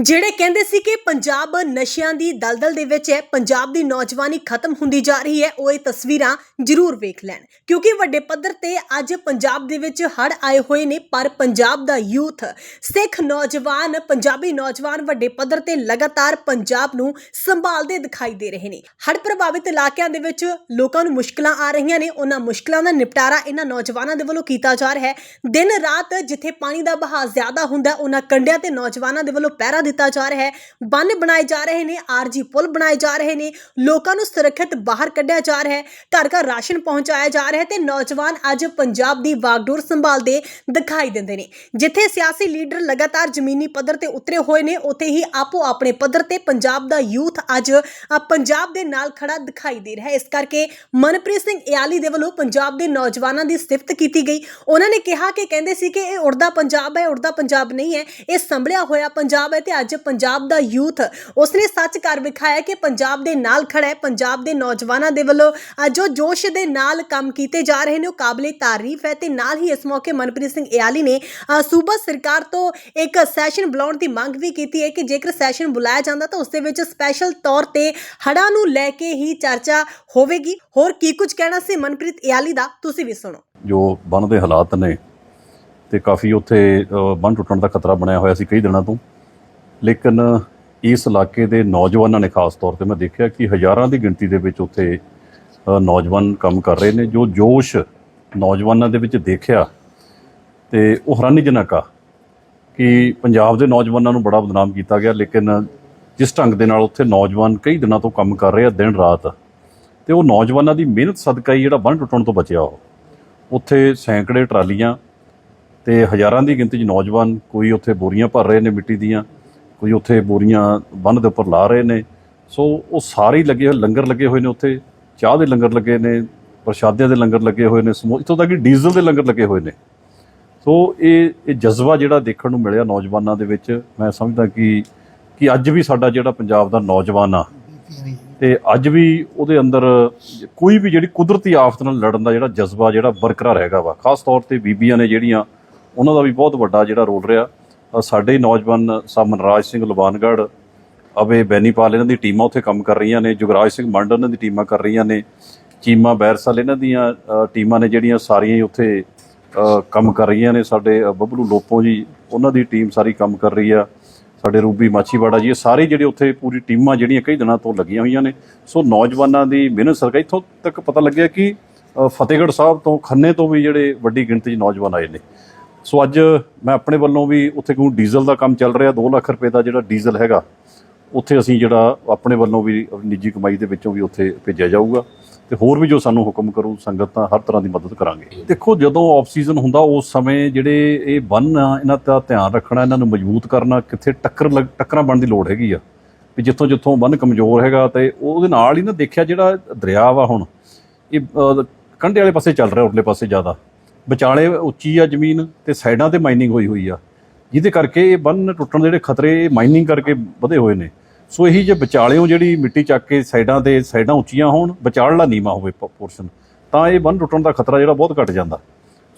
ਜਿਹੜੇ ਕਹਿੰਦੇ ਸੀ ਕਿ ਪੰਜਾਬ ਨਸ਼ਿਆਂ ਦੀ ਦਲਦਲ ਦੇ ਵਿੱਚ ਹੈ, ਪੰਜਾਬ ਦੀ ਨੌਜਵਾਨੀ ਖਤਮ ਹੁੰਦੀ ਜਾ ਰਹੀ ਹੈ, ਉਹ ਇਹ ਤਸਵੀਰਾਂ ਜ਼ਰੂਰ ਵੇਖ ਲੈਣ। ਕਿਉਂਕਿ ਵੱਡੇ ਪੱਧਰ ਤੇ ਅੱਜ ਪੰਜਾਬ ਦੇ ਵਿੱਚ ਹੜ ਆਏ ਹੋਏ ਨੇ, ਪਰ ਪੰਜਾਬ ਦਾ ਯੂਥ, ਸਿੱਖ ਨੌਜਵਾਨ, ਪੰਜਾਬੀ ਨੌਜਵਾਨ ਵੱਡੇ ਪੱਧਰ ਤੇ ਲਗਾਤਾਰ ਪੰਜਾਬ ਨੂੰ ਸੰਭਾਲਦੇ ਦਿਖਾਈ ਦੇ ਰਹੇ ਨੇ। ਹੜ ਪ੍ਰਭਾਵਿਤ ਇਲਾਕਿਆਂ ਦੇ ਵਿੱਚ ਲੋਕਾਂ ਨੂੰ ਮੁਸ਼ਕਲਾਂ ਆ ਰਹੀਆਂ ਨੇ। ਉਹਨਾਂ ਮੁਸ਼ਕਲਾਂ ਦਾ ਨਿਪਟਾਰਾ ਇਹਨਾਂ ਨੌਜਵਾਨਾਂ ਦੇ ਵੱਲੋਂ ਕੀਤਾ ਜਾ ਰਿਹਾ ਹੈ। ਦਿਨ ਰਾਤ ਜਿੱਥੇ ਪਾਣੀ ਦਾ ਬਹਾਅ ਜ਼ਿਆਦਾ ਹੁੰਦਾ, ਉਹਨਾਂ ਕੰਡਿਆਂ ਤੇ ਨੌਜਵਾਨਾਂ ਦੇ ਵੱਲੋਂ ਪਹਿਰਾ ਦਿੱਤਾ ਜਾ ਰਿਹਾ ਹੈ। ਬੰਨ ਬਣਾਏ ਜਾ ਰਹੇ ਨੇ ਆਰਜੀ ਪੁਲ ਬਣਾਏ ਜਾ ਰਹੇ ਨੇ, ਲੋਕਾਂ ਨੂੰ ਸੁਰੱਖਿਅਤ ਬਾਹਰ ਕੱਢਿਆ ਜਾ ਰਿਹਾ ਹੈ, ਘਰ ਘਰ ਰਾਸ਼ਨ ਪਹੁੰਚਾਇਆ ਜਾ ਰਿਹਾ ਹੈ ਤੇ ਨੌਜਵਾਨ ਅੱਜ ਪੰਜਾਬ ਦੀ ਵਾਗਡੋਰ ਸੰਭਾਲਦੇ ਦਿਖਾਈ ਦਿੰਦੇ ਨੇ। ਜਿੱਥੇ ਸਿਆਸੀ ਲੀਡਰ ਲਗਾਤਾਰ ਜ਼ਮੀਨੀ ਪੱਧਰ ਤੇ ਉਤਰੇ ਹੋਏ ਨੇ, ਉੱਥੇ ਹੀ ਆਪੋ ਆਪਣੇ ਪੱਧਰ ਤੇ ਪੰਜਾਬ ਦਾ ਯੂਥ ਅੱਜ ਪੰਜਾਬ ਦੇ ਨਾਲ ਖੜਾ ਦਿਖਾਈ ਦੇ ਰਿਹਾ ਹੈ। ਇਸ ਕਰਕੇ ਮਨਪ੍ਰੀਤ ਸਿੰਘ ਇਆਲੀ ਦੇ ਵੱਲੋਂ ਪੰਜਾਬ ਦੇ ਨੌਜਵਾਨਾਂ ਦੀ ਸਿਫਤ ਕੀਤੀ ਗਈ। ਉਹਨਾਂ ਨੇ ਕਿਹਾ ਕਿ ਕਹਿੰਦੇ ਸੀ ਕਿ ਇਹ ਉੜਦਾ ਪੰਜਾਬ ਹੈ, ਉੜਦਾ ਪੰਜਾਬ ਨਹੀਂ ਹੈ, ਇਹ ਸੰਭਲਿਆ ਹੋਇਆ ਪੰਜਾਬ ਹੈ ਤੇ ਅੱਜ ਪੰਜਾਬ ਦਾ ਯੂਥ ਉਸਨੇ ਸੱਚ ਕਰ ਵਿਖਾਇਆ ਕਿ ਪੰਜਾਬ ਦੇ ਨਾਲ ਖੜਾ ਹੈ ਪੰਜਾਬ ਦੇ ਨੌਜਵਾਨਾਂ ਦੇ ਵੱਲੋਂ ਜੋ ਜੋਸ਼ ਦੇ ਨਾਲ ਕੰਮ ਕੀਤੇ ਜਾ ਰਹੇ ਨੇ ਉਹ ਕਾਬਲੇ ਤਾਰੀਫ ਹੈ ਤੇ ਨਾਲ ਹੀ ਇਸ ਮੌਕੇ ਮਨਪ੍ਰੀਤ ਸਿੰਘ ਇਆਲੀ ਨੇ ਸੂਬਾ ਸਰਕਾਰ ਤੋਂ ਇੱਕ ਸੈਸ਼ਨ ਬੁਲਾਉਣ ਦੀ ਮੰਗ ਵੀ ਕੀਤੀ ਹੈ ਕਿ ਜੇਕਰ ਸੈਸ਼ਨ ਬੁਲਾਇਆ ਜਾਂਦਾ ਤਾਂ ਉਸ ਦੇ ਵਿੱਚ ਸਪੈਸ਼ਲ ਤੌਰ ਤੇ ਹੜ੍ਹਾਂ ਨੂੰ ਲੈ ਕੇ ਹੀ ਚਰਚਾ ਹੋਵੇਗੀ। ਹੋਰ ਕੀ ਕੁਝ ਕਹਿਣਾ ਸੀ ਮਨਪ੍ਰੀਤ ਇਆਲੀ ਦਾ? ਤੁਸੀਂ ਵੀ ਸੁਣੋ। ਜੋ ਬੰਨ ਦੇ ਹਾਲਾਤ ਨੇ ਤੇ ਕਾਫੀ ਉੱਥੇ ਅ, ਬੰਨ ਟੁੱਟਣ ਦਾ ਖਤਰਾ ਬਣਿਆ ਹੋਇਆ ਸੀ ਕਈ ਦਿਨਾਂ ਤੋਂ। ਲੇਕਿਨ ਇਸ ਇਲਾਕੇ ਦੇ ਨੌਜਵਾਨਾਂ ਨੇ ਖਾਸ ਤੌਰ ਤੇ ਮੈਂ ਦੇਖਿਆ ਕਿ ਹਜ਼ਾਰਾਂ ਦੀ ਗਿਣਤੀ ਦੇ ਵਿੱਚ ਉੱਥੇ ਨੌਜਵਾਨ ਕੰਮ ਕਰ ਰਹੇ ਨੇ, ਜੋ ਜੋਸ਼ ਨੌਜਵਾਨਾਂ ਦੇ ਵਿੱਚ ਦੇਖਿਆ ਤੇ ਉਹ ਹੈਰਾਨੀਜਨਕ ਆ ਕਿ ਪੰਜਾਬ ਦੇ ਨੌਜਵਾਨਾਂ ਨੂੰ ਬੜਾ ਬਦਨਾਮ ਕੀਤਾ ਗਿਆ, ਲੇਕਿਨ ਜਿਸ ਢੰਗ ਦੇ ਨਾਲ ਉੱਥੇ ਨੌਜਵਾਨ ਕਈ ਦਿਨਾਂ ਤੋਂ ਕੰਮ ਕਰ ਰਹੇ ਆ, ਦਿਨ ਰਾਤ, ਤੇ ਉਹ ਨੌਜਵਾਨਾਂ ਦੀ ਮਿਹਨਤ ਸਦਕਾ ਹੀ ਜਿਹੜਾ ਬੰਨ ਟੁੱਟਣ ਤੋਂ ਬਚਿਆ ਉਹ। ਉੱਥੇ ਸੈਂਕੜੇ ਟਰਾਲੀਆਂ ਤੇ ਹਜ਼ਾਰਾਂ ਦੀ ਗਿਣਤੀ 'ਚ ਨੌਜਵਾਨ ਕੋਈ ਉੱਥੇ ਬੋਰੀਆਂ ਭਰ ਰਹੇ ਨੇ ਮਿੱਟੀ ਦੀਆਂ ਕੋਈ ਉੱਥੇ ਬੋਰੀਆਂ ਬੰਨ ਦੇ ਉੱਪਰ ਲਾ ਰਹੇ ਨੇ। ਸੋ ਉਹ ਸਾਰੇ ਲੱਗੇ ਹੋਏ, ਲੰਗਰ ਲੱਗੇ ਹੋਏ ਨੇ ਉੱਥੇ, ਚਾਹ ਦੇ ਲੰਗਰ ਲੱਗੇ ਨੇ, ਪ੍ਰਸ਼ਾਦਿਆਂ ਦੇ ਲੰਗਰ ਲੱਗੇ ਹੋਏ ਨੇ, ਸਮੋ, ਇੱਥੋਂ ਤੱਕ ਕਿ ਡੀਜ਼ਲ ਦੇ ਲੰਗਰ ਲੱਗੇ ਹੋਏ ਨੇ। ਸੋ ਇਹ ਇਹ ਜਜ਼ਬਾ ਜਿਹੜਾ ਦੇਖਣ ਨੂੰ ਮਿਲਿਆ ਨੌਜਵਾਨਾਂ ਦੇ ਵਿੱਚ, ਮੈਂ ਸਮਝਦਾ ਕਿ ਕਿ ਅੱਜ ਵੀ ਸਾਡਾ ਜਿਹੜਾ ਪੰਜਾਬ ਦਾ ਨੌਜਵਾਨ ਆ, ਤੇ ਅੱਜ ਵੀ ਉਹਦੇ ਅੰਦਰ ਕੋਈ ਵੀ ਜਿਹੜੀ ਕੁਦਰਤੀ ਆਫਤ ਨਾਲ ਲੜਨ ਦਾ ਜਿਹੜਾ ਜਜ਼ਬਾ ਜਿਹੜਾ ਬਰਕਰਾਰ ਹੈਗਾ ਵਾ। ਖਾਸ ਤੌਰ ਤੇ ਬੀਬੀਆਂ ਨੇ ਜਿਹੜੀਆਂ, ਉਹਨਾਂ ਦਾ ਵੀ ਬਹੁਤ ਵੱਡਾ ਜਿਹੜਾ ਰੋਲ ਰਿਹਾ। ਸਾਡੇ ਹੀ ਨੌਜਵਾਨ ਸਾ ਮਨਰਾਜ ਸਿੰਘ ਲਵਾਨਗੜ ਅਵੇ ਬੈਨੀਪਾਲ, ਇਹਨਾਂ ਦੀ ਟੀਮਾਂ ਉੱਥੇ ਕੰਮ ਕਰ ਰਹੀਆਂ ਨੇ, ਜੁਗਰਾਜ ਸਿੰਘ ਮੰਡ ਇਹਨਾਂ ਦੀ ਟੀਮਾਂ ਕਰ ਰਹੀਆਂ ਨੇ, ਚੀਮਾ ਬੈਰਸਲ ਇਹਨਾਂ ਦੀਆਂ ਟੀਮਾਂ ਨੇ ਜਿਹੜੀਆਂ ਸਾਰੀਆਂ ਹੀ ਉੱਥੇ ਕੰਮ ਕਰ ਰਹੀਆਂ ਨੇ, ਸਾਡੇ ਬੱਬਲੂ ਲੋਪੋ ਜੀ, ਉਹਨਾਂ ਦੀ ਟੀਮ ਸਾਰੀ ਕੰਮ ਕਰ ਰਹੀ ਆ, ਸਾਡੇ ਰੂਬੀ ਮਾਛੀਵਾੜਾ ਜੀ, ਇਹ ਸਾਰੇ ਜਿਹੜੇ ਉੱਥੇ ਪੂਰੀ ਟੀਮਾਂ ਜਿਹੜੀਆਂ ਕਈ ਦਿਨਾਂ ਤੋਂ ਲੱਗੀਆਂ ਹੋਈਆਂ ਨੇ, ਸੋ ਨੌਜਵਾਨਾਂ ਦੀ ਮਿਹਨਤ ਸਰਕਾਰ ਇੱਥੋਂ ਤੱਕ ਪਤਾ ਲੱਗਿਆ ਕਿ ਫਤਿਹਗੜ੍ਹ ਸਾਹਿਬ ਤੋਂ ਖੰਨੇ ਤੋਂ ਵੀ ਜਿਹੜੇ ਵੱਡੀ ਗਿਣਤੀ 'ਚ ਨੌਜਵਾਨ ਆਏ ਨੇ। ਸੋ ਅੱਜ ਮੈਂ ਆਪਣੇ ਵੱਲੋਂ ਵੀ ਉੱਥੇ ਕਿਉਂ ਡੀਜ਼ਲ ਦਾ ਕੰਮ ਚੱਲ ਰਿਹਾ 2 ਲੱਖ ਰੁਪਏ ਦਾ ਜਿਹੜਾ ਡੀਜ਼ਲ ਹੈਗਾ, ਉੱਥੇ ਅਸੀਂ ਜਿਹੜਾ ਆਪਣੇ ਵੱਲੋਂ ਵੀ ਨਿੱਜੀ ਕਮਾਈ ਦੇ ਵਿੱਚੋਂ ਵੀ ਉੱਥੇ ਭੇਜਿਆ ਜਾਊਗਾ। ਤੇ ਹੋਰ ਵੀ ਜੋ ਸਾਨੂੰ ਹੁਕਮ ਕਰੂ, ਸੰਗਤ ਤਾਂ ਹਰ ਤਰ੍ਹਾਂ ਦੀ ਮਦਦ ਕਰਾਂਗੇ। ਦੇਖੋ, ਜਦੋਂ ਆਫ ਸੀਜ਼ਨ ਹੁੰਦਾ, ਉਸ ਸਮੇਂ ਜਿਹੜੇ ਇਹ ਬੰਨ ਆ, ਇਹਨਾਂ ਦਾ ਧਿਆਨ ਰੱਖਣਾ, ਇਹਨਾਂ ਨੂੰ ਮਜ਼ਬੂਤ ਕਰਨਾ, ਕਿੱਥੇ ਟੱਕਰ ਲੱਗ- ਟੱਕਰਾਂ ਬਣਨ ਦੀ ਲੋੜ ਹੈਗੀ ਆ। ਵੀ ਜਿੱਥੋਂ ਜਿੱਥੋਂ ਬੰਨ ਕਮਜ਼ੋਰ ਹੈਗਾ, ਤੇ ਉਹਦੇ ਨਾਲ ਹੀ ਨਾ ਦੇਖਿਆ ਜਿਹੜਾ ਦਰਿਆ ਵਾ ਹੁਣ, ਇਹ ਕੰਢੇ ਵਾਲੇ ਪਾਸੇ ਚੱਲ ਰਿਹਾ, ਉਰਲੇ ਪਾਸੇ ਜ਼ਿਆਦਾ। ਵਿਚਾਲੇ ਉੱਚੀ ਆ ਜ਼ਮੀਨ ਤੇ ਸਾਈਡਾਂ ਤੇ ਮਾਈਨਿੰਗ ਹੋਈ ਹੋਈ ਆ। ਜਿਹਦੇ ਕਰਕੇ ਇਹ ਬੰਨ ਟੁੱਟਣ ਦੇ ਜਿਹੜੇ ਖਤਰੇ ਮਾਈਨਿੰਗ ਕਰਕੇ ਵਧੇ ਹੋਏ ਨੇ। ਸੋ ਇਹੀ ਜੇ ਵਿਚਾਲਿਓਂ ਜਿਹੜੀ ਮਿੱਟੀ ਚੱਕ ਕੇ ਸਾਈਡਾਂ ਤੇ ਸਾਈਡਾਂ ਉੱਚੀਆਂ ਹੋਣ ਵਿਚਾਲੜਾ ਨੀਵਾ ਹੋਵੇ ਪੋਰਸ਼ਨ ਤਾਂ ਇਹ ਬੰਨ ਟੁੱਟਣ ਦਾ ਖਤਰਾ ਜਿਹੜਾ ਬਹੁਤ ਘਟ ਜਾਂਦਾ।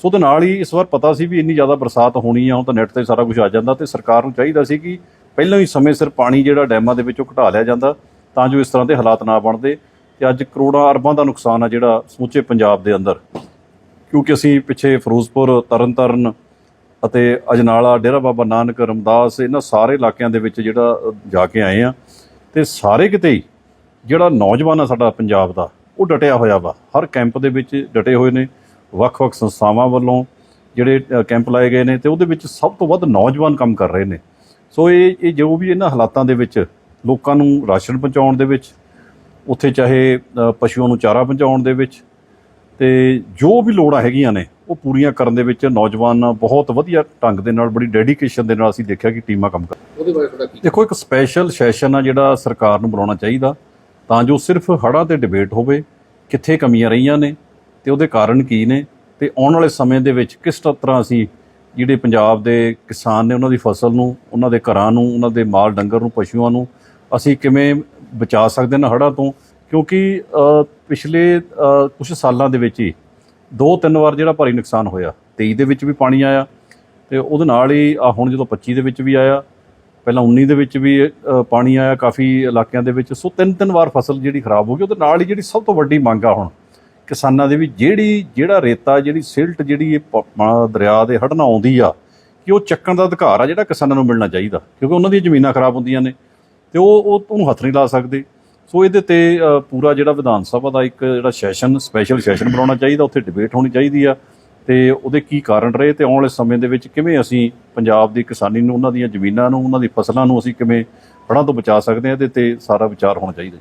ਸੋ ਤੇ ਨਾਲ ਹੀ ਇਸ ਵਾਰ ਪਤਾ ਸੀ ਵੀ ਇੰਨੀ ਜ਼ਿਆਦਾ ਬਰਸਾਤ ਹੋਣੀ ਆ, ਹੁਣ ਤਾਂ ਨੈਟ ਤੇ ਸਾਰਾ ਕੁਝ ਆ ਜਾਂਦਾ ਤੇ ਸਰਕਾਰ ਨੂੰ ਚਾਹੀਦਾ ਸੀ ਕਿ ਪਹਿਲਾਂ ਹੀ ਸਮੇਂ ਸਿਰ ਪਾਣੀ ਜਿਹੜਾ ਡੈਮਾਂ ਦੇ ਵਿੱਚੋਂ ਘਟਾ ਲਿਆ ਜਾਂਦਾ, ਤਾਂ ਜੋ ਇਸ ਤਰ੍ਹਾਂ ਦੇ ਹਾਲਾਤ ਨਾ ਬਣਦੇ। ਤੇ ਅੱਜ ਕਰੋੜਾਂ ਅਰਬਾਂ ਦਾ ਨੁਕਸਾਨ ਆ ਜਿਹੜਾ ਸਮੁੱਚੇ ਪੰਜਾਬ ਦੇ ਅੰਦਰ। ਕਿਉਂਕਿ ਅਸੀਂ ਪਿੱਛੇ ਫਿਰੋਜ਼ਪੁਰ, ਤਰਨਤਾਰਨ ਅਤੇ ਅਜਨਾਲਾ, ਡੇਰਾ ਬਾਬਾ ਨਾਨਕ, ਰਮਦਾਸ, ਇਹਨਾਂ ਸਾਰੇ ਇਲਾਕਿਆਂ ਦੇ ਵਿੱਚ ਜਿਹੜਾ ਜਾ ਕੇ ਆਏ ਆ ਤੇ ਸਾਰੇ ਕਿਤੇ ਜਿਹੜਾ ਨੌਜਵਾਨ ਆ ਸਾਡਾ ਪੰਜਾਬ ਦਾ, ਉਹ ਡਟਿਆ ਹੋਇਆ ਵਾ। ਹਰ ਕੈਂਪ ਦੇ ਵਿੱਚ ਡਟੇ ਹੋਏ ਨੇ, ਵੱਖ-ਵੱਖ ਸੰਸਥਾਵਾਂ ਵੱਲੋਂ ਜਿਹੜੇ ਕੈਂਪ ਲਾਏ ਗਏ ਨੇ ਤੇ ਉਹਦੇ ਵਿੱਚ ਸਭ ਤੋਂ ਵੱਧ ਨੌਜਵਾਨ ਕੰਮ ਕਰ ਰਹੇ ਨੇ। ਸੋ ਇਹ ਇਹ ਜੋ ਵੀ ਇਹਨਾਂ ਹਾਲਾਤਾਂ ਦੇ ਵਿੱਚ ਲੋਕਾਂ ਨੂੰ ਰਾਸ਼ਨ ਪਹੁੰਚਾਉਣ ਦੇ ਵਿੱਚ, ਉੱਥੇ ਚਾਹੇ ਪਸ਼ੂਆਂ ਨੂੰ ਚਾਰਾ ਪਹੁੰਚਾਉਣ ਦੇ ਵਿੱਚ ਤੇ ਜੋ ਵੀ ਲੋੜਾਂ ਹੈਗੀਆਂ ਨੇ ਉਹ ਪੂਰੀਆਂ ਕਰਨ ਦੇ ਵਿੱਚ ਨੌਜਵਾਨ ਬਹੁਤ ਵਧੀਆ ਢੰਗ ਦੇ ਨਾਲ ਬੜੀ ਡੈਡੀਕੇਸ਼ਨ ਦੇ ਨਾਲ ਅਸੀਂ ਦੇਖਿਆ ਕਿ ਟੀਮਾਂ ਕੰਮ ਕਰ ਉਹਦੇ ਬਾਰੇ ਤੁਹਾਡਾ ਕੀ ਦੇਖੋ ਇੱਕ ਸਪੈਸ਼ਲ ਸੈਸ਼ਨ ਆ ਜਿਹੜਾ ਸਰਕਾਰ ਨੂੰ ਬੁਲਾਉਣਾ ਚਾਹੀਦਾ। ਤਾਂ ਜੋ ਸਿਰਫ ਹੜ੍ਹਾਂ ਤੇ ਡਿਬੇਟ ਹੋਵੇ ਕਿੱਥੇ ਕਮੀਆਂ ਰਹੀਆਂ ਨੇ ਤੇ ਉਹਦੇ ਕਾਰਨ ਕੀ ਨੇ ਤੇ ਆਉਣ ਵਾਲੇ ਸਮੇਂ ਦੇ ਵਿੱਚ ਕਿਸ ਤਰ੍ਹਾਂ ਅਸੀਂ ਜਿਹੜੇ ਪੰਜਾਬ ਦੇ ਕਿਸਾਨ ਨੇ ਉਹਨਾਂ ਦੀ ਫਸਲ ਨੂੰ ਉਹਨਾਂ ਦੇ ਘਰਾਂ ਨੂੰ ਉਹਨਾਂ ਦੇ ਮਾਲ ਡੰਗਰ ਨੂੰ ਪਸ਼ੂਆਂ ਨੂੰ ਅਸੀਂ ਕਿਵੇਂ ਬਚਾ ਸਕਦੇ ਹਾਂ ਹੜ੍ਹਾਂ ਤੋਂ ਕਿਉਂਕਿ ਪਿਛਲੇ ਕੁਝ ਸਾਲਾਂ ਦੇ ਵਿੱਚ ਹੀ ਦੋ ਤਿੰਨ ਵਾਰ ਜਿਹੜਾ ਭਾਰੀ ਨੁਕਸਾਨ ਹੋਇਆ। 23 ਦੇ ਵਿੱਚ ਵੀ ਪਾਣੀ ਆਇਆ ਤੇ ਉਹਦੇ ਨਾਲ ਹੀ ਆ ਹੁਣ ਜਦੋਂ 25 ਦੇ ਵਿੱਚ ਵੀ ਆਇਆ, ਪਹਿਲਾਂ 19 ਦੇ ਵਿੱਚ ਵੀ ਪਾਣੀ ਆਇਆ ਕਾਫੀ ਇਲਾਕਿਆਂ ਦੇ ਵਿੱਚ। ਸੋ ਤਿੰਨ ਤਿੰਨ ਵਾਰ ਫਸਲ ਜਿਹੜੀ ਖਰਾਬ ਹੋ ਗਈ, ਉਹਦੇ ਨਾਲ ਹੀ ਜਿਹੜੀ ਸਭ ਤੋਂ ਵੱਡੀ ਮੰਗ ਆ ਹੁਣ ਕਿਸਾਨਾਂ ਦੇ ਵੀ ਜਿਹੜੀ, ਜਿਹੜਾ ਰੇਤਾ, ਜਿਹੜੀ ਸਿਲਟ ਜਿਹੜੀ ਇਹ ਪ- ਦਰਿਆ ਦੇ ਹੜ੍ਹ ਨਾਲ ਆਉਂਦੀ ਆ, ਕਿ ਉਹ ਚੱਕਣ ਦਾ ਅਧਿਕਾਰ ਆ ਜਿਹੜਾ ਕਿਸਾਨਾਂ ਨੂੰ ਮਿਲਣਾ ਚਾਹੀਦਾ। ਕਿਉਂਕਿ ਉਹਨਾਂ ਦੀਆਂ ਜ਼ਮੀਨਾਂ ਖਰਾਬ ਹੁੰਦੀਆਂ ਨੇ ਤੇ ਉਹ ਉਹ ਉਹਨੂੰ ਹੱਥ ਨਹੀਂ ਲਾ ਸਕਦੇ। ਸੋ ਇਹਦੇ ਤੇ ਪੂਰਾ ਜਿਹੜਾ ਵਿਧਾਨ ਸਭਾ ਦਾ ਇੱਕ ਜਿਹੜਾ ਸੈਸ਼ਨ ਸਪੈਸ਼ਲ ਸੈਸ਼ਨ ਬਣਾਉਣਾ ਚਾਹੀਦਾ, ਉੱਥੇ ਡਿਬੇਟ ਹੋਣੀ ਚਾਹੀਦੀ ਆ। ਤੇ ਉਹਦੇ ਕੀ ਕਾਰਨ ਰਹੇ ਤੇ ਆਉਣ ਵਾਲੇ ਸਮੇਂ ਦੇ ਵਿੱਚ ਕਿਵੇਂ ਅਸੀਂ ਪੰਜਾਬ ਦੀ ਕਿਸਾਨੀ ਨੂੰ, ਉਹਨਾਂ ਦੀਆਂ ਜ਼ਮੀਨਾਂ ਨੂੰ, ਉਹਨਾਂ ਦੀ ਫਸਲਾਂ ਨੂੰ ਅਸੀਂ ਕਿਵੇਂ ਹੜ੍ਹਾਂ ਤੋਂ ਬਚਾ ਸਕਦੇ ਹਾਂ, ਇਹਦੇ ਤੇ ਸਾਰਾ ਵਿਚਾਰ ਹੋਣਾ ਚਾਹੀਦਾ